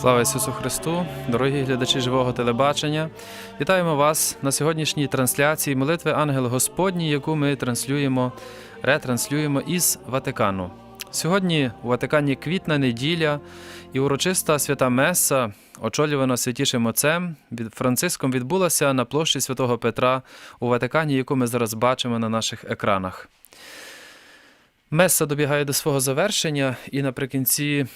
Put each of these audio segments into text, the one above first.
Слава Ісусу Христу, дорогі глядачі живого телебачення. Вітаємо вас на сьогоднішній трансляції молитви Ангел Господній, яку ми транслюємо, ретранслюємо із Ватикану. Сьогодні у Ватикані квітна неділя і урочиста свята Меса, очолювана святішим отцем від Франциском, відбулася на площі святого Петра у Ватикані, яку ми зараз бачимо на наших екранах. Меса добігає до свого завершення, і наприкінці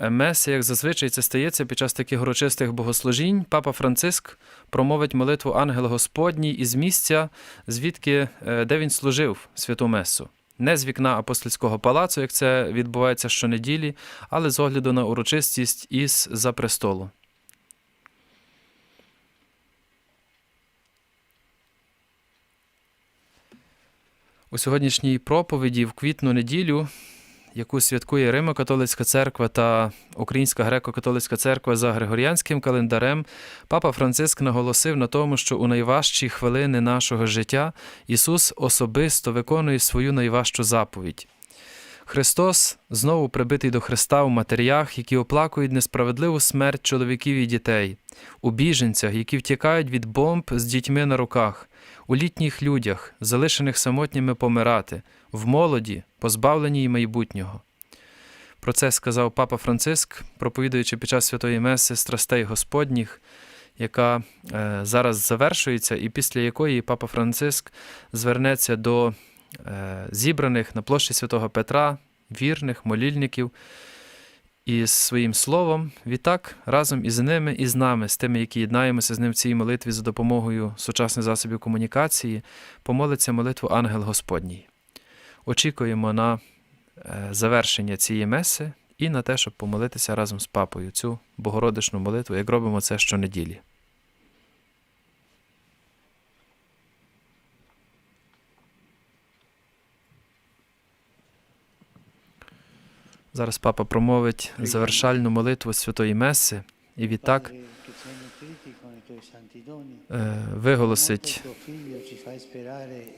Меси, як зазвичай це стається під час таких урочистих богослужінь, папа Франциск промовить молитву Ангел Господній із місця, звідки е, де він служив святу Месу. Не з вікна апостольського палацу, як це відбувається щонеділі, але з огляду на урочистість із за престолу. У сьогоднішній проповіді в квітну неділю яку святкує Римо-католицька церква та Українська греко-католицька церква за григоріанським календарем, папа Франциск наголосив на тому, що у найважчі хвилини нашого життя Ісус особисто виконує свою найважчу заповідь. Христос знову прибитий до Христа у матерях, які оплакують несправедливу смерть чоловіків і дітей, у біженцях, які втікають від бомб з дітьми на руках, у літніх людях, залишених самотніми помирати, в молоді, позбавленій майбутнього. Про це сказав папа Франциск, проповідуючи під час святої Меси страстей Господніх, яка е, зараз завершується, і після якої папа Франциск звернеться до е, зібраних на площі святого Петра, вірних, молільників, і своїм словом, відтак, разом із ними і з нами, з тими, які єднаємося з ним в цій молитві за допомогою сучасних засобів комунікації, помолиться молитву Ангел Господній. Очікуємо на е, завершення цієї меси і на те, щоб помолитися разом з папою цю богородичну молитву, як робимо це щонеділі. Зараз папа промовить завершальну молитву Святої Меси і відтак виголосить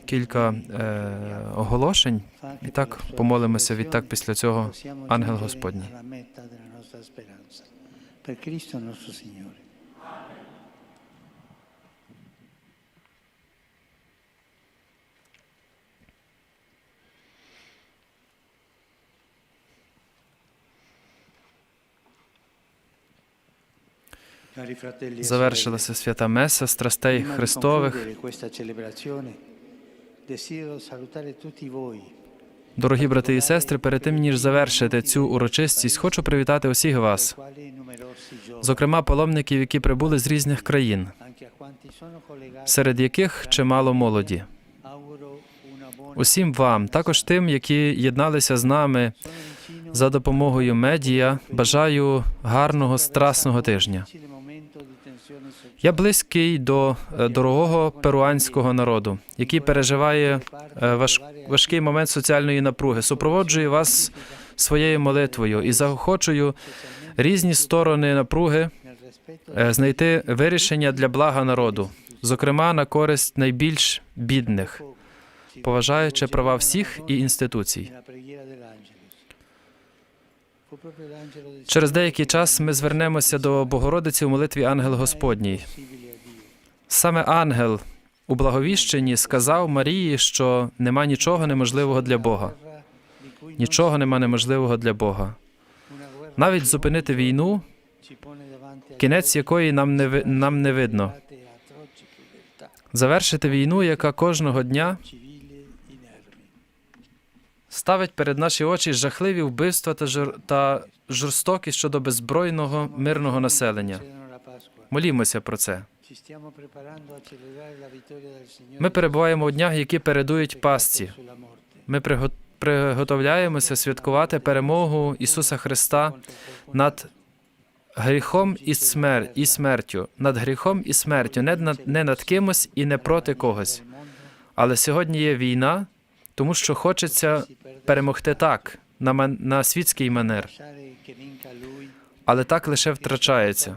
кілька е, оголошень. І так помолимося відтак після цього Ангел Господній. Per Cristo nostro Signore. Завершилася свята Меса страстей Христових. Дорогі брати і сестри, перед тим ніж завершити цю урочистість, хочу привітати усіх вас, зокрема паломників, які прибули з різних країн, серед яких чимало молоді. Усім вам, також тим, які єдналися з нами за допомогою медіа, бажаю гарного страсного тижня. Я близький до е, дорогого перуанського народу, який переживає е, важ, важкий момент соціальної напруги. Супроводжую вас своєю молитвою і заохочую різні сторони напруги е, знайти вирішення для блага народу, зокрема на користь найбільш бідних, поважаючи права всіх і інституцій. Через деякий час ми звернемося до Богородиці у молитві Ангел Господній. Саме ангел у благовіщенні сказав Марії, що нема нічого неможливого для Бога. Нічого нема неможливого для Бога. Навіть зупинити війну, кінець якої нам не нам не видно. Завершити війну, яка кожного дня. Ставить перед наші очі жахливі вбивства та жор... та жорстокість щодо беззбройного мирного населення. Молімося про це. Ми перебуваємо у днях, які передують morte. Ми приго- приготовляємося святкувати перемогу Ісуса Христа над гріхом і, смер... і смертю, над гріхом і смертю, не над, не над кимось і не проти когось. Але сьогодні є війна, тому що хочеться перемогти так, на, ман... на світський манер, але так лише втрачається.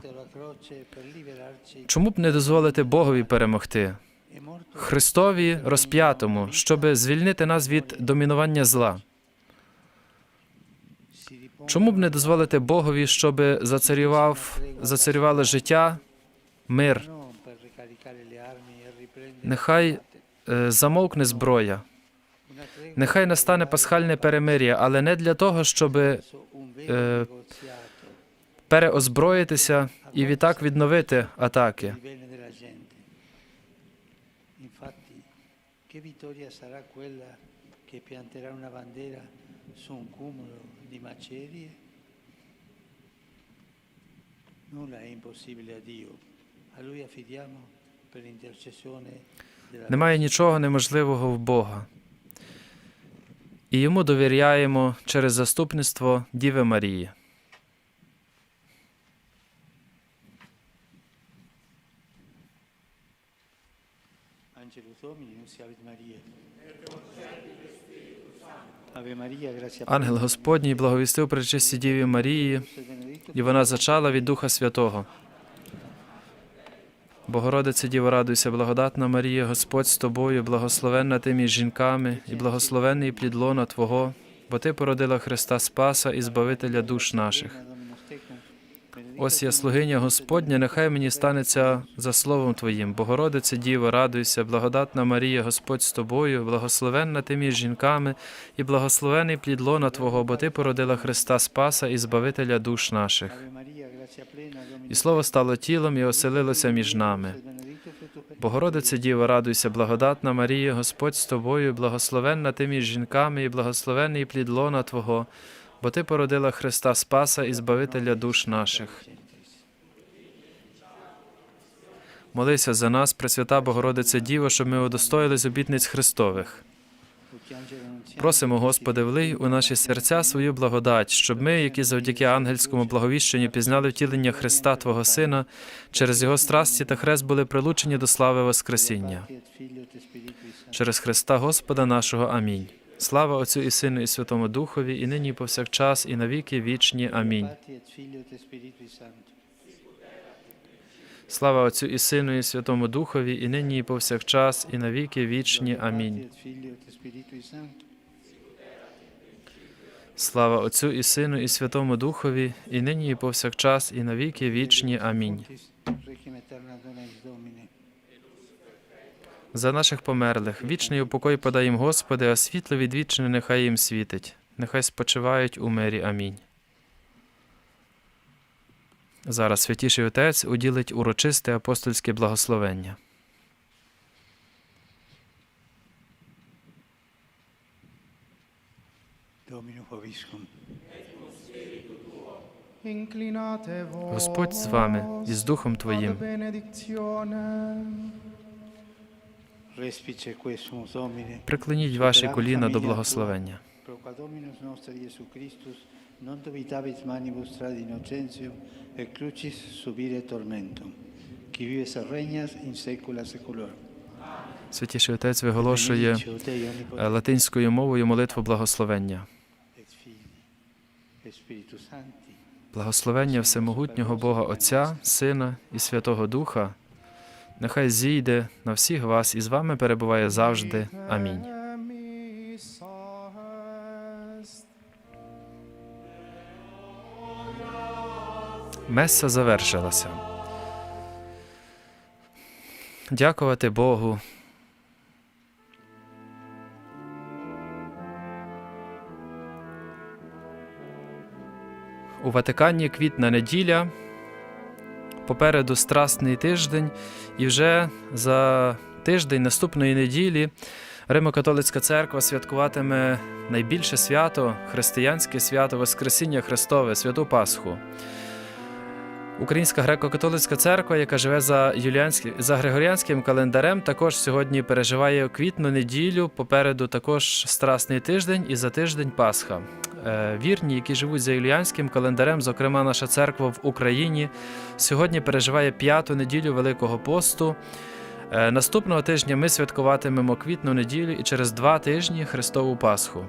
Чому б не дозволити Богові перемогти? Христові розп'ятому, щоб звільнити нас від домінування зла. Чому б не дозволити Богові, щоб зацарював, зацарювало життя, мир? Нехай е, замовкне зброя. Нехай настане пасхальне перемир'я, але не для того, щоб eh, negoziato переозброїтися і відтак відновити атаки. ai livelli della gente. Infatti, che vittoria sarà quella che pianterà una bandiera su un cumulo di macerie? Nulla è impossibile a Dio. A Lui affidiamo per l'intercessione della Немає нічого неможливого в Бога. І йому довіряємо через заступництво Діви Марії. Ангел Господній благовістив при честі Діві Марії, і вона зачала від Духа Святого. Богородице Діво, радуйся, благодатна Марія, Господь з тобою, благословенна ти між жінками, і благословенний плід лона Твого, бо Ти породила Христа Спаса і Збавителя душ наших. Ось я слугиня Господня, нехай мені станеться за словом Твоїм. Богородице Діво, радуйся, благодатна Марія, Господь з тобою, благословенна ти між жінками, і благословений плід лона Твого, бо Ти породила Христа Спаса і Збавителя душ наших. І слово стало тілом і оселилося між нами. Богородице Діво, радуйся, благодатна Марія, Господь з тобою, благословенна ти між жінками, і благословений плід лона Твого, бо Ти породила Христа Спаса і Збавителя душ наших. Молися за нас, Пресвята Богородице Діво, щоб ми удостоїлись обітниць Христових. Просимо, Господи, влий у наші серця свою благодать, щоб ми, які завдяки ангельському благовіщенню пізнали втілення Христа, Твого Сина, через Його страсті та хрест були прилучені до слави Воскресіння. Через Христа Господа нашого. Амінь. Слава Отцю і Сину, і Святому Духові, і нині і повсякчас, і навіки вічні. Амінь. Слава Отцю і Сину, і Святому Духові, і нині і повсякчас, і навіки вічні. Амінь. Слава Отцю і Сину, і Святому Духові, і нині і повсякчас, і навіки вічні. Амінь. За наших померлих, вічний упокой подай їм, Господи, а світло відвічне нехай їм світить. Нехай спочивають у мирі. Амінь. Зараз святіший Отець уділить урочисте апостольське благословення. Dominum vobiscum. Господь з вами і з Духом Твоїм. Respice quae Domine. Приклоніть ваші коліна до благословення. Pro Dominus nostri Iesu Christus, non dubitavit manibus trad innocentium et crucis subire tormentum, qui vives et regnas in saecula saeculorum. Святіший Отець виголошує е, латинською мовою молитву благословення. Благословення всемогутнього Бога Отця, Сина і Святого Духа, нехай зійде на всіх вас і з вами перебуває завжди. Амінь. Месса завершилася. Дякувати Богу. У Ватикані квітна неділя. Попереду страсний тиждень, і вже за тиждень наступної неділі Римо-католицька церква святкуватиме найбільше свято, християнське свято Воскресіння Христове, святу Пасху. Українська греко-католицька церква, яка живе за, юліанським, за григоріанським календарем, також сьогодні переживає квітну неділю. Попереду також страсний тиждень і за тиждень Пасха. Е, Вірні, які живуть за юліанським календарем, зокрема наша церква в Україні, сьогодні переживає п'яту неділю Великого посту. Е, Наступного тижня ми святкуватимемо квітну неділю і через два тижні Христову Пасху.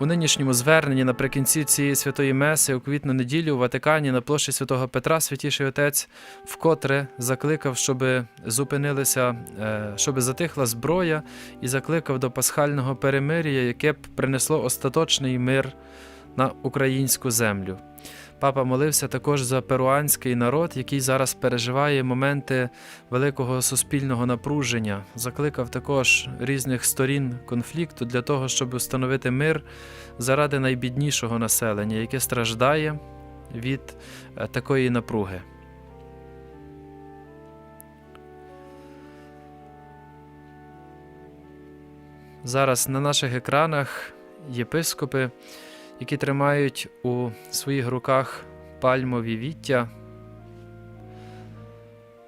У нинішньому зверненні наприкінці цієї святої меси у квітну неділю у Ватикані на площі святого Петра святіший отець вкотре закликав, щоб зупинилися, е, щоб затихла зброя, і закликав до пасхального перемир'я, яке б принесло остаточний мир на українську землю. Папа молився також за перуанський народ, який зараз переживає моменти великого суспільного напруження. Закликав також різних сторін конфлікту для того, щоб встановити мир заради найбіднішого населення, яке страждає від е, такої напруги. Зараз на наших екранах єпископи, які тримають у своїх руках пальмові віття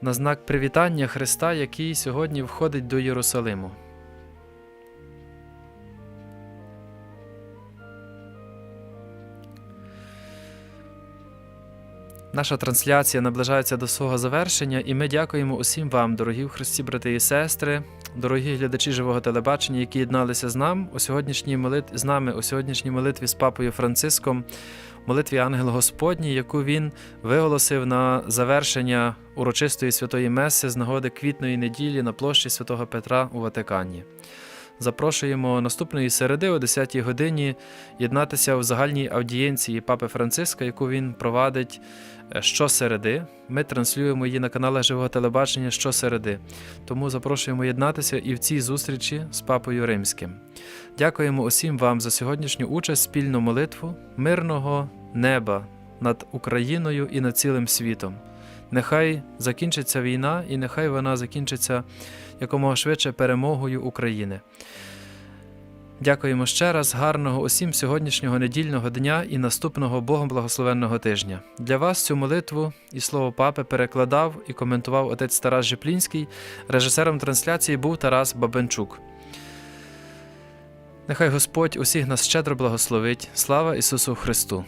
на знак привітання Христа, який сьогодні входить до Єрусалиму. Наша трансляція наближається до свого завершення, і ми дякуємо усім вам, дорогі в Христі, брати і сестри, дорогі глядачі живого телебачення, які єдналися з нам у сьогоднішній молит... з нами у сьогоднішній молитві з папою Франциском, молитві Ангел Господній, яку він виголосив на завершення урочистої святої меси з нагоди квітної неділі на площі святого Петра у Ватикані. Запрошуємо наступної середи о 10-й годині єднатися в загальній аудієнції Папи Франциска, яку він провадить е, щосереди. Ми транслюємо її на каналах живого телебачення щосереди. Тому запрошуємо єднатися і в цій зустрічі з Папою Римським. Дякуємо усім вам за сьогоднішню участь, спільну молитву, мирного неба над Україною і над цілим світом. Нехай закінчиться війна, і нехай вона закінчиться якомога швидше перемогою України. Дякуємо ще раз, гарного усім сьогоднішнього недільного дня і наступного Богом благословенного тижня. Для вас цю молитву і слово папи перекладав і коментував отець Тарас Жеплінський. Режисером трансляції був Тарас Бабенчук. Нехай Господь усіх нас щедро благословить. Слава Ісусу Христу!